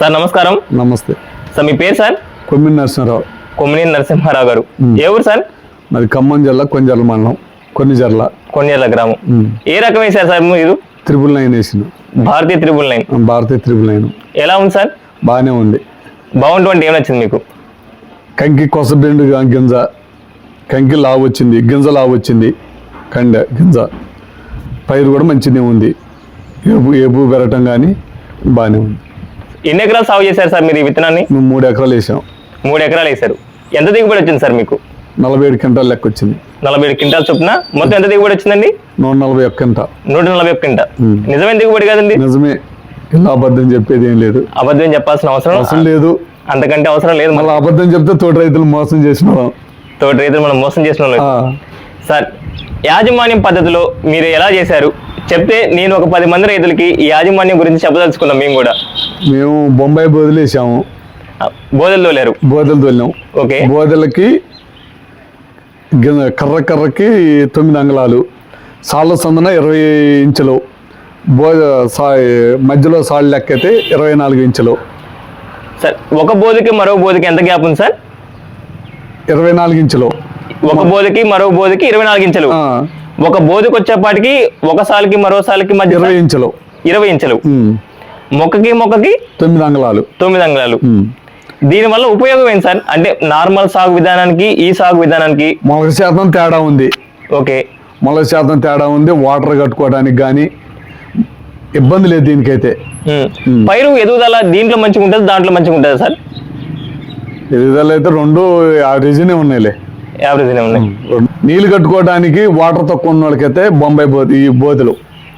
Sir నమస్కారం. నమస్తే. Sir మీ పేరు సార్? కొమ్మిని నరసింహరావు. కొమ్మినేని నరసింహారావు గారు. ఏ ఊరు సార్? మరి ఖమ్మం జిల్లా కొంజర్ల మండలం కొన్ని జర్ల కొన్నేళ్ళ గ్రామం ఏ రకం వేశారు సార్ మీరు? త్రిబుల్ నైన్ వేసిన. Bharatiya triple nine. Bharatiya triple nine. ఎలా ఉంది సార్? బాగానే ఉంది. బాగుంటుంది ఏం నచ్చింది మీకు? కంకి కొసబెండు గింజ కంకి లావు వచ్చింది గింజ లావు వచ్చింది కండ గింజ. పైరు కూడా మంచిగానే ఉంది. ఏపు ఏపు పెరగటం కానీ బాగానే ఉంది. ఎన్ని ఎకరాలు సాగు చేశారు సార్ మీరు ఈ విత్తనాన్ని? మేము మూడు ఎకరాలు వేసాం. మూడు ఎకరాలు వేశారు. ఎంత దిగుబడి వచ్చింది సార్ మీకు? నలభై ఏడు క్వింటాల్ లెక్క వచ్చింది. నలభై ఏడు క్వింటాల్ చొప్పున మొత్తం ఎంత దిగుబడి వచ్చిందండి? నూట నలభై ఒక్క క్వింటా నూట నలభై ఒక్క క్వింటాల్. నిజమైన దిగుబడి కదండి? నిజమే. ఇలా అబద్ధం చెప్పేది ఏం లేదు. అబద్ధం చెప్పాల్సిన అవసరం అసలు లేదు. అంతకంటే అవసరం లేదు మళ్ళీ అబద్ధం చెప్తే తోటి రైతులు మోసం చేసిన వాళ్ళం. తోటి రైతులు మనం మోసం చేసిన వాళ్ళు. సార్ యాజమాన్యం పద్ధతిలో మీరు ఎలా చేశారు? చెప్తే నేను ఒక పది మంది రైతులకి ఈ యాజమాన్యం గురించి చెప్పదలుచుకున్నాం మేము కూడా. మేము బొంబాయి బోధలు వేసాము. ఆ, బోధల్లో లేరు. బోధలు తోలినాం. ఓకే. బోధలకి కర్ర కర్రకి తొమ్మిది అంగళాలు సాళ్ళ సందన ఇరవై ఇంచులు బోధ సా మధ్యలో సాళ్ళు లెక్క అయితే ఇరవై నాలుగు ఇంచులు. సార్ ఒక బోధకి మరో బోధకి ఎంత గ్యాప్ ఉంది సార్? ఇరవై నాలుగు ఇంచులు. ఒక బోధకి మరో బోధకి ఇరవై నాలుగు ఇంచులు. ఒక బోధకి వచ్చేపాటికి ఒక సాలుకి మరో సాలుకి మధ్య ఇరవై ఇంచులు. ఇరవై ఇంచులు. మొక్కకి మొక్కకి తొమ్మిది అంగళాలు. తొమ్మిది అంగుళాలు. దీనివల్ల ఉపయోగం ఏంటి సార్? అంటే నార్మల్ సాగు విధానానికి ఈ సాగు విధానానికి? మొలక శాతం తేడా ఉంది. ఓకే. మొలక శాతం తేడా ఉంది వాటర్ కట్టుకోవడానికి కానీ ఇబ్బంది లేదు దీనికైతే. పైరు ఎదుగుదల దీంట్లో మంచిగా ఉంటుంది దాంట్లో మంచిగా ఉంటుంది సార్? ఎదుగుదల అయితే రెండు యావరేజ్నే ఉన్నాయిలే. యావరేజ్ ఉన్నాయి. నీళ్ళు కట్టుకోవడానికి వాటర్ తక్కువ ఉన్న వాళ్ళకైతే బొంబాయి బోధ ఈ బోధలు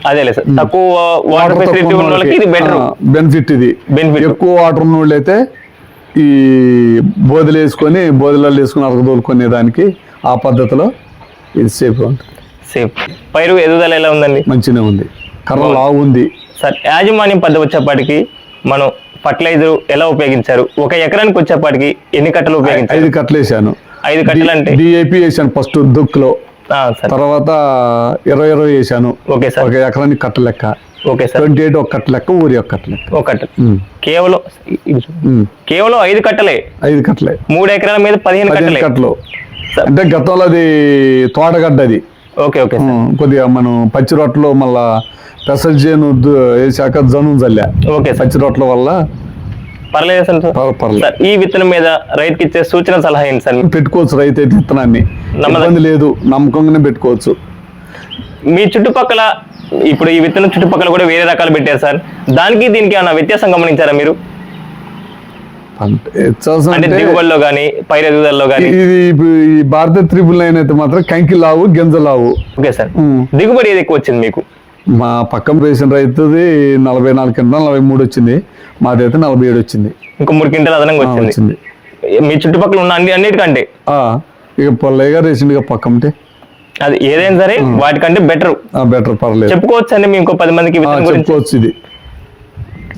అదేలే సార్. తక్కువ వాటర్ ఫెసిలిటీ ఉన్న వాళ్ళకి ఇది బెటర్ బెనిఫిట్ ఇది. Benefit. ఎక్కువ వాటర్ ఉన్న వాళ్ళు అయితే ఈ బోధలు వేసుకొని బోధలలో వేసుకొని అరగదోలుకునే దానికి ఆ పద్ధతిలో ఇది సేఫ్ ఉంటుంది. సేఫ్ పైరు ఎదుగుదల ఎలా ఉందండి? మంచిగానే ఉంది. కర్ర లావు ఉంది. సార్ యాజమాన్యం పద్ధతి వచ్చేపాటికి మనం ఫర్టిలైజర్ ఎలా ఉపయోగించారు? ఒక ఎకరానికి వచ్చేపాటికి ఎన్ని కట్టలు ఉపయోగించారు? ఐదు కట్టలు వేసాను ఐదు కట్టలు అంటే డిఏపి వేసాను ఫస్ట్ దుక్కులో. తర్వాత ఇరవై ఇరవై వేసాను. Okay sir. ఒక ఎకరానికి కట్ట లెక్క. Okay sir. ట్వంటీ ఎయిట్ ఒక కట్ట లెక్క ఊరి ఒక కట్ట లెక్క. ఒక కట్ట. కేవలం. కేవలం ఐదు కట్టలే. ఐదు కట్టలే. మూడు ఎకరాల మీద పదిహేను కట్టలే. కట్టలు. అంటే గతంలో అది తోటగడ్డ అది. ఓకే ఓకే కొద్దిగా మనం పచ్చి రొట్టెలో మళ్ళా పెసలు చేను వేసాక జను చల్లా ఓకే పచ్చి రొట్టెల వల్ల పర్లేదు సార్. ఈ విత్తనం మీద రైతుకి ఇచ్చే సూచన సలహా ఏంటి సార్? పెట్టుకోవచ్చు రైతు అయితే విత్తనాన్ని. ఇబ్బంది లేదు నమ్మకంగానే పెట్టుకోవచ్చు. మీ చుట్టుపక్కల ఇప్పుడు ఈ విత్తనం చుట్టుపక్కల కూడా వేరే రకాలు పెట్టారు సార్. దానికి దీనికి ఏమైనా వ్యత్యాసం గమనించారా మీరు? అంటే దిగుబడిలో కానీ పైరు ఎదుగుదలలో కానీ ఇది భారత త్రిపుల్ నైన్ అయితే మాత్రం కంకి లావు గింజ లావు. Okay sir. దిగుబడి ఏది ఎక్కువ వచ్చింది మీకు? మా పక్కన వేసిన రైతుది నలభై నాలుగు కింద నలభై మూడు వచ్చింది. మాది అయితే నలభై ఏడు వచ్చింది. ఇంకో మూడు క్వింటల్ అదనంగా వచ్చింది. మీ చుట్టుపక్కల ఉన్న అన్ని అన్నిటికంటే? ఇక పొల్లయ్య గారు వేసిండు పక్కంటే. అది ఏదైనా సరే వాటికంటే బెటర్. బెటర్ పర్లేదు. చెప్పుకోవచ్చు అండి మీ ఇంకో పది మందికి చెప్పుకోవచ్చు ఇది.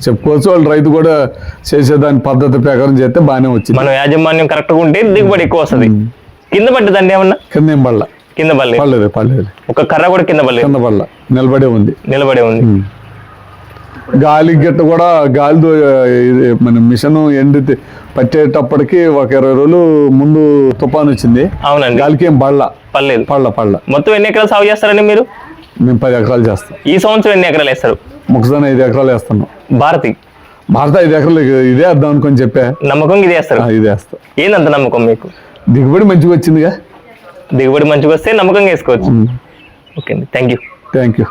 చెప్పుకోవచ్చు వాళ్ళు రైతు కూడా చేసేదాని పద్ధతి ప్రకారం చేస్తే బాగానే వచ్చింది. మనం యాజమాన్యం కరెక్ట్గా ఉంటే దిగుబడి ఎక్కువ వస్తుంది. కింద పడ్డదండి ఏమన్నా? కింద ఏం పడల. కింద పడలేదు? పడలేదు ఒక కర్ర కూడా కింద పడలేదు? కింద నిలబడే ఉంది. నిలబడే ఉంది. గాలి గిట్ట కూడా గాలితో మన మిషన్ ఎండి పట్టేటప్పటికి ఒక ఇరవై రోజులు ముందు తుఫాన్ వచ్చింది. అవునండి. గాలికి ఏం పడల. పర్లేదు పడల పడల. మొత్తం ఎన్ని ఎకరాలు సాగు చేస్తారండి మీరు? మేము పది ఎకరాలు చేస్తాం. ఈ సంవత్సరం ఎన్ని ఎకరాలు వేస్తారు? మొక్కజొన్న ఐదు ఎకరాలు వేస్తున్నాం భారతి. భారత ఐదు ఎకరాలు ఇదే వేద్దాం అనుకొని చెప్పా. నమ్మకం ఇది వేస్తారు? ఇదే వేస్తాం. ఏందంత నమ్మకం మీకు? దిగుబడి మంచిగా వచ్చిందిగా. దిగుబడి మంచిగా వస్తే నమ్మకంగా వేసుకోవచ్చు. ఓకే అండి. Thank you. Thank you.